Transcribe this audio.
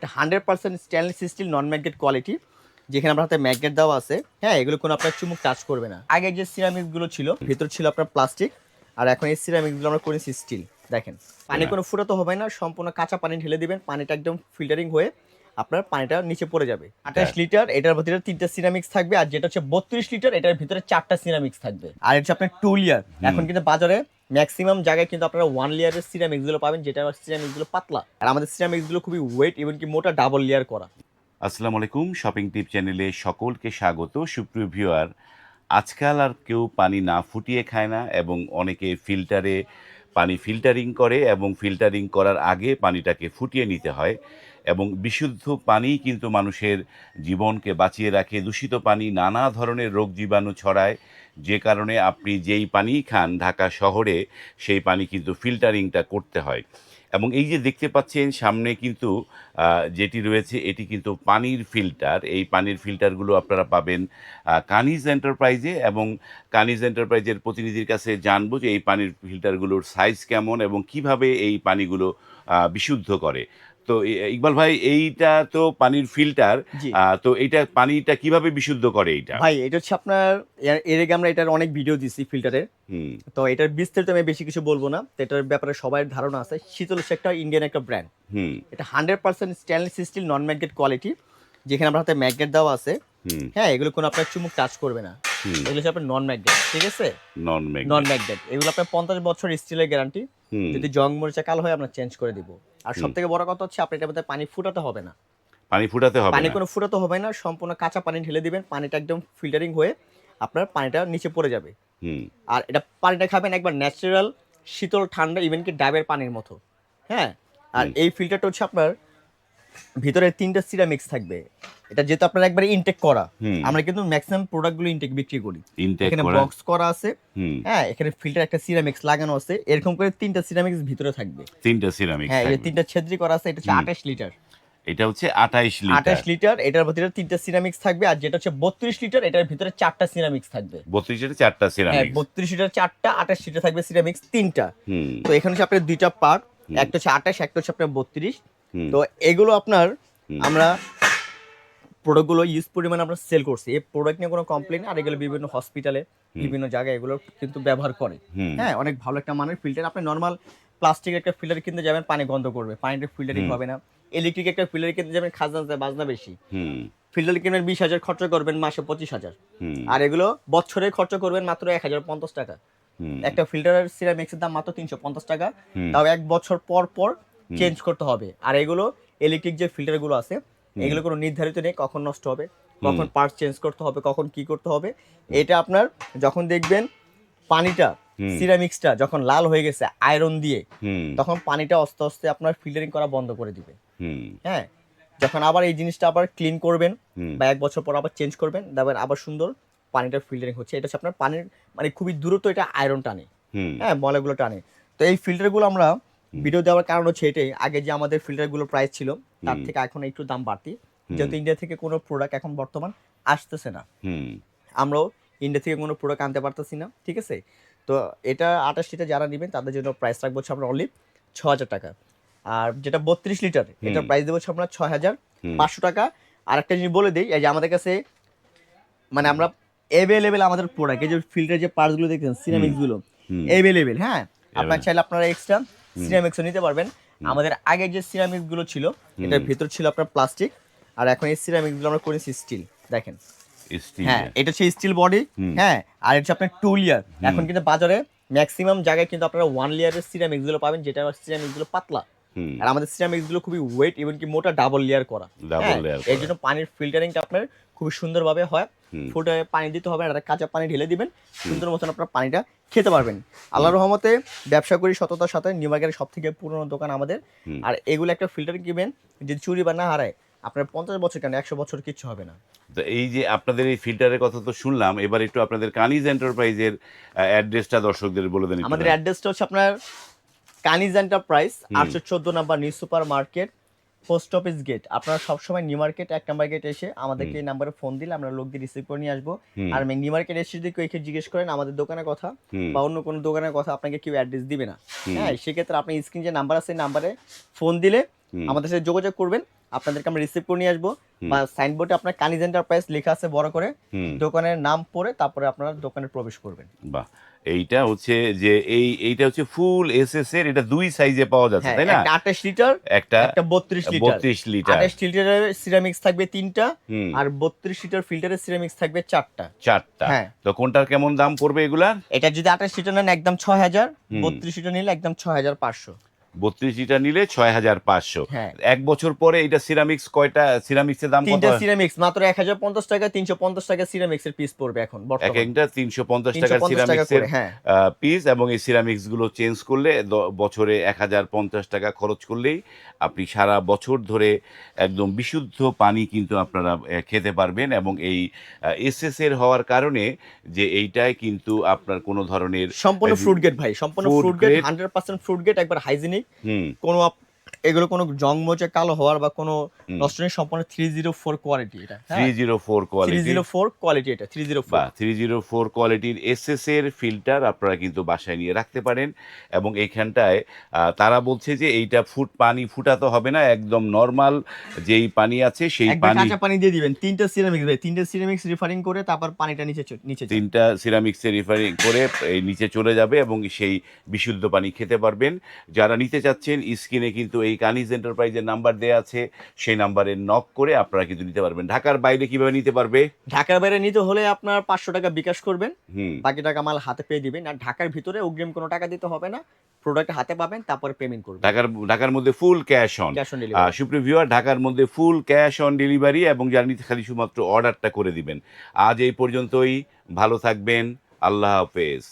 এটা hundred percent stainless steel non magnet quality যেখানে আপনার হাতে ম্যাগনেট দেওয়া আছে। হ্যাঁ এগুলো কোনো আপনার চুমুক টাচ করবে না। আগে যে সিরামিকগুলো ছিল ভেতর ছিল আপনার প্লাস্টিক আর এখন এই সিরামিকগুলো আমরা করেছি স্টিল দেখেন পানি কোনো ফুটাতে হবে না সম্পূর্ণ কাঁচা পানি ঢেলে দিবেন পানিটা একদম ফিল্টারিং হয়ে আপনার পানিটা নিচে পড়ে যাবে। আঠাশ লিটার এটার ভিতরে তিনটা সিরামিক্স থাকবে আর যেটা হচ্ছে বত্রিশ লিটার এটার ভিতরে চারটা সিরামিক্স থাকবে। আর এটা হচ্ছে আপনার টু লিয়ার এখন কিন্তু বাজারে ম্যাক্সিমাম জায়গায় কিন্তু আপনারা ওয়ান লেয়ারের সিরামিক্সগুলো পাবেন, যেটা সিরামিক্সগুলো পাতলা। আর আমাদের সিরামিক্সগুলো খুবই ওয়েট এবং কি মোটা ডাবল লেয়ার করা। আসসালামু আলাইকুম শপিং টিপ চ্যানেলে সকলকে স্বাগত। সুপ্রিয় ভিউয়ার আজকাল আর কেউ পানি না ফুটিয়ে খায় না এবং অনেকে ফিল্টারে পানি ফিল্টারিং করে এবং ফিল্টারিং করার আগে পানিটাকে ফুটিয়ে নিতে হয়। এবং বিশুদ্ধ পানি কিন্তু মানুষের জীবনকে বাঁচিয়ে রাখে। দূষিত পানি নানা ধরনের রোগ জীবাণু ছড়ায়। যে কারণে আপনি যেই পানি খান ঢাকা শহরে, সেই পানি কিন্তু ফিল্টারিংটা করতে হয়। এবং এই যে দেখতে পাচ্ছেন, সামনে কিন্তু যেটি রয়েছে, এটি কিন্তু পানির ফিল্টার। এই পানির ফিল্টারগুলো আপনারা পাবেন কানিজ এন্টারপ্রাইজে এবং কানিজ এন্টারপ্রাইজের প্রতিনিধির কাছে জানব যে এই পানির ফিল্টারগুলোর সাইজ কেমন এবং কীভাবে এই পানিগুলো বিশুদ্ধ করে। তো ইকবাল ভাই এইটা তো পানির ফিল্টার। তো এইটা পানিটা কীভাবে বিশুদ্ধ করে এইটা? ভাই এটা হচ্ছে আপনার এর- আগে আমরা এটার অনেক ভিডিও দিছি ফিল্টারের। তো এটার বিস্তারিত আমি বেশি কিছু বলব না। তো এটার ব্যাপারে সবার ধারণা আছে শীতল একটা ইন্ডিয়ান একটা ব্র্যান্ড হুম। এটা hundred percent stainless steel non magnet quality যেখানে আপনার হাতে ম্যাগনেট দেওয়া আছে। হ্যাঁ এগুলো কোনো আপনার চুমুক টাচ করবে না। এগুলো হচ্ছে আপনার নন ম্যাগনেট ঠিক আছে? নন ম্যাগনেট নন ম্যাগনেট এগুলো আপনার পঞ্চাশ বছর স্টিলের গ্যারান্টি যদি জং মরিচা কালো হয় আমরা চেঞ্জ করে দিব। আর। সব থেকে বড় কথা হচ্ছে আপনি এটার মধ্যে পানি ফুটাতে হবে না। পানি ফুটাতে হবে পানি কোনো ফুটাতে হবে না সম্পূর্ণ কাঁচা পানি ঢেলে দিবেন পানিটা একদম ফিল্টারিং হয়ে আপনার পানিটা নিচে পড়ে যাবে। হুম। আর এটা পানিটা খাবেন একবার ন্যাচারাল শীতল ঠান্ডা ইভেন কি ডাবের পানির মতো। হ্যাঁ? আর এই ফিল্টারটা হচ্ছে আপনার ভিতরে তিনটা সিরামিক্স থাকবে। এটা যেহেতু আপনার একবারে ইনটেক করা আমরা কিন্তু ম্যাক্সিমাম প্রোডাক্টগুলো ইনটেক বিক্রি করি। এখানে বক্স করা আছে। হ্যাঁ এখানে ফিল্টার একটা সিরামিক্স লাগানো আছে। এরকম করে তিনটা সিরামিক্স ভিতরে থাকবে। তিনটা সিরামিক হ্যাঁ এই তিনটা ছেদ্রি করা আছে এটা হচ্ছে হুম। আঠাশ লিটার এটা হচ্ছে আঠাইশ লিটার আঠাশ লিটার এটার ভিতরে তিনটা সিরামিক্স থাকবে। আর যেটা হচ্ছে বত্রিশ লিটার এটার ভিতরে চারটা সিরামিক্স থাকবে। বত্রিশ লিটার চারটা হ্যাঁ সিরামিক বত্রিশ লিটার চারটা আঠাশ লিটার থাকবে সিরামিক্স তিনটা। তো এখানে হচ্ছে আপনার দুইটা পার্ট একটা হচ্ছে আঠাশ একটা হচ্ছে আপনার বত্রিশ। হুম, তো এগুলো আপনার আমরা প্রোডাক্টগুলো ইউজ পরিমাণে আমরা সেল করছি। এই প্রোডাক্ট নিয়ে কোনো কমপ্লেন আর এগুলো বিভিন্ন হসপিটালে বিভিন্ন জায়গায় এগুলো কিন্তু ব্যবহার করে। হ্যাঁ অনেক ভালো একটা মানের ফিল্টার আপনি নর্মাল প্লাস্টিক একটা ফিল্টার কিনতে যাবেন পানি গন্ধ করবে। পানিটা ফিল্টারিং হবে না। ইলেকট্রিক একটা ফিল্টার কিনতে যাবেন খাজনা বাজনা বেশি। ফিল্টার কিনবেন বিশ হাজার খরচা করবেন মাসে পঁচিশ হাজার। আর এগুলো বছরে খরচা করবেন মাত্র এক হাজার পঞ্চাশ টাকা। একটা ফিল্টারের সিরামিক্সের দাম মাত্র তিনশো পঞ্চাশ টাকা। তাও এক বছর পর পর। চেঞ্জ করতে হবে। আর এগুলো ইলেকট্রিক যে ফিল্টারগুলো আছে এগুলো কোনো নির্ধারিত নেই কখন নষ্ট হবে কখন পার্ট চেঞ্জ করতে হবে কখন কি করতে হবে। এটা আপনার যখন দেখবেন পানিটা সিরামিক্সটা যখন লাল হয়ে গেছে আয়রন দিয়ে তখন পানিটা আস্তে আস্তে আপনার ফিল্টারিং করা বন্ধ করে দিবে। হ্যাঁ? যখন আবার এই জিনিসটা আবার ক্লিন করবেন বা এক বছর পর আবার চেঞ্জ করবেন তারপর আবার সুন্দর পানিটা ফিল্টারিং হচ্ছে। এটা হচ্ছে আপনার পানির মানে খুবই দ্রুত এটা আয়রন টানে। হ্যাঁ ময়লাগুলো টানে। তো এই ফিল্টারগুলো আমরা ভিডিও দেওয়ার কারণ হচ্ছে এটাই আগে যে আমাদের ফিল্টারগুলো প্রাইস ছিল তার থেকে এখন একটু দাম বাড়তি। যেহেতু ইন্ডিয়া থেকে কোনো প্রোডাক্ট এখন বর্তমান আসতেছে না। আমরাও ইন্ডিয়া থেকে কোনো প্রোডাক্ট আনতে পারতেছি না ঠিক আছে? তো এটা আঠাশ লিটার যারা নেবেন তাদের জন্য প্রাইস রাখব হচ্ছে আমরা অনলি ছ হাজার টাকা। আর যেটা বত্রিশ লিটার এটার প্রাইস দেবো হচ্ছে আমরা ছয় হাজার পাঁচশো টাকা। আর একটা জিনিস বলে দিই এই যে আমাদের কাছে মানে আমরা অ্যাভেলেবেল আমাদের প্রোডাক্ট এই যে ফিল্টার যে পার্টসগুলো দেখছেন সিরামিক্সগুলো হুম, অ্যাভেলেবেল হ্যাঁ? আপনার চাইলে আপনারা এক্সট্রা সিরামিক্সও নিতে পারবেন। আমাদের আগে যে সিরামিক্সগুলো ছিল এটার। ভিতর ছিল আপনার প্লাস্টিক আর এখন এই সিরামিক্সগুলো আমরা করেছি স্টিল দেখেন। হ্যাঁ এটা হচ্ছে স্টিল বডি হ্যাঁ আর এটা আপনার টু লেয়ার এখন কিন্তু বাজারে ম্যাক্সিমাম জায়গায় কিন্তু আপনারা ওয়ান লেয়ারের সিরামিক্সগুলো পাবেন যেটা সিরামিক্সগুলো পাতলা। আর আমাদের সিরামিক্সগুলো খুবই ওয়েট এবং কি মোটা ডাবল লেয়ার করা। Double হ্যাঁ, layer এর জন্য পানির ফিল্টারিংটা আপনার খুবই সুন্দরভাবে হয়। ফুটে পানি দিতে হবে একটা কাঁচা পানি ঢেলে দিবেন। সুন্দর মতন আপনার পানিটা খেতে পারবেন। আল্লাহর রহমতে ব্যবসা করি সততার সাথে নিউমার্কের সব থেকে পুরনো দোকান আমাদের। আর এগুলো একটা ফিল্টার কিনবেন যদি চুরি বা না হারায় আপনার পঞ্চাশ বছর কেন একশো বছর কিচ্ছু হবে না। তো এই যে আপনাদের এই ফিল্টারের কথা তো শুনলাম এবার একটু আপনাদের কানিজ এন্টারপ্রাইজের অ্যাড্রেসটা দর্শকদের বলে দেন আমাদের না? অ্যাড্রেসটা হচ্ছে আপনার কানিজ এন্টারপ্রাইজ। আটশো চোদ্দ number new super market post office gate আপনারা সবসময় নিউ মার্কেট এক নাম্বার গেট এসে আমাদেরকে এই নাম্বারে ফোন দিলে আমরা লোক দিয়ে রিসিভ করে নিয়ে আসব। আর নিউ মার্কেট এসে যদি কেউ জিজ্ঞেস করেন আমাদের দোকানের কথা বা অন্য কোনো দোকানের কথা আপনাকে কেউ অ্যাড্রেস দিবে না। হ্যাঁ সেক্ষেত্রে আপনি স্ক্রিন যে নাম্বার আছে নাম্বারে ফোন দিলে আমাদের সাথে যোগাযোগ করবেন। আপনাদেরকে আমরা রিসিভ করে নিয়ে আসব। বা সাইনবোর্ডে আপনার কানিজ এন্টারপ্রাইজ লেখা আছে বড় করে। দোকানের নাম পড়ে তারপরে আপনারা দোকানে প্রবেশ করবেন। বাহ। এইটা হচ্ছে যে এই এইটা হচ্ছে ফুল এস এর এটা দুই সাইজে পাওয়া যাচ্ছে হ্যাঁ তাই না? একটা আঠাশ লিটার একটা একটা বত্রিশ লিটার। বত্রিশ লিটার। আঠাশ লিটারের সিরামিক্স থাকবে তিনটা আর বত্রিশ লিটার ফিল্টারের সিরামিক্স থাকবে চারটা। চারটা। হ্যাঁ। তো কোনটার কেমন দাম পড়বে এগুলা এটা যদি আঠাশ লিটার নেন একদম ছয় হাজার হুম। বত্রিশ লিটার নিলে একদম ছয় হাজার পাঁচশো। বত্রিশ লিটার নিলে ছয় হাজার পাঁচশো। হ্যাঁ। এক বছর পরে এটা সিরামিক্স কয়টা সিরামিক্স এর দাম তিনটা সিরামিক্স মাত্র এক হাজার পঞ্চাশ টাকা তিনশো পঞ্চাশ টাকা সিরামিক্স এর পিস পড়বে এখন এক একটা তিনশো পঞ্চাশ টাকা সিরামিক্স এর হ্যাঁ। পিস এবং এই সিরামিক্সগুলো চেঞ্জ করলে বছরে এক হাজার পঞ্চাশ টাকা খরচ করলেই আপনি সারা বছর ধরে একদম বিশুদ্ধ পানি কিন্তু আপনারা খেতে পারবেন এবং এই এসএস এর হওয়ার কারণে যে এইটায় কিন্তু আপনার কোনো ধরনের সম্পূর্ণ ফ্রুট গেট ভাই সম্পূর্ণ fruit gate hundred percent fruit gate একবার হাইজিনিক うん、この এগুলো কোনো জং মোচে কালো হওয়ার বা কোনো। নষ্ট নেই সম্পূর্ণ থ্রি জিরো ফোর কোয়ালিটি এটা three zero four three quality zero four quality এটা three zero four three zero four কোয়ালিটির এসএস এর ফিল্টার আপনারা কিন্তু বাসায় নিয়ে রাখতে পারেন এবং এইখানটায় তারা বলছে যে এইটা ফুট পানি ফুটাতে হবে না একদম নর্মাল যেই পানি আছে সেই পানি কাঁচা পানি দিয়ে দিবেন। তিনটা সিরামিক্স ভাই তিনটা সিরামিক্স রিফারিং করে তারপর পানিটা নিচে নিচে তিনটা সিরামিক্সে রিফারিং করে নিচে চলে যাবে এবং সেই বিশুদ্ধ পানি খেতে পারবেন। যারা নিতে চাচ্ছেন স্কিনে কিন্তু এই কানিজ এন্টারপ্রাইজের নাম্বার দেওয়া আছে সেই নাম্বারে নক করে আপনারা কিন্তু নিতে পারবেন। ঢাকার বাইরে কীভাবে নিতে পারবে? ঢাকার বাইরে নিতে হলে আপনার পাঁচশো টাকা বিকাশ করবেন বাকি টাকা মাল হাতে পেয়ে দিবেন। আর ঢাকার ভিতরে অগ্রিম কোনো টাকা দিতে হবে না প্রোডাক্ট হাতে পাবেন তারপরে পেমেন্ট করবেন। ঢাকার ঢাকার মধ্যে ফুল ক্যাশ অন সুপ্রিয় ভিউয়ার ঢাকার মধ্যে ফুল ক্যাশ অন ডেলিভারি এবং যারা নিতে খালি শুধুমাত্র অর্ডারটা করে দিবেন। আজ এই পর্যন্তই ভালো থাকবেন আল্লাহ হাফেজ।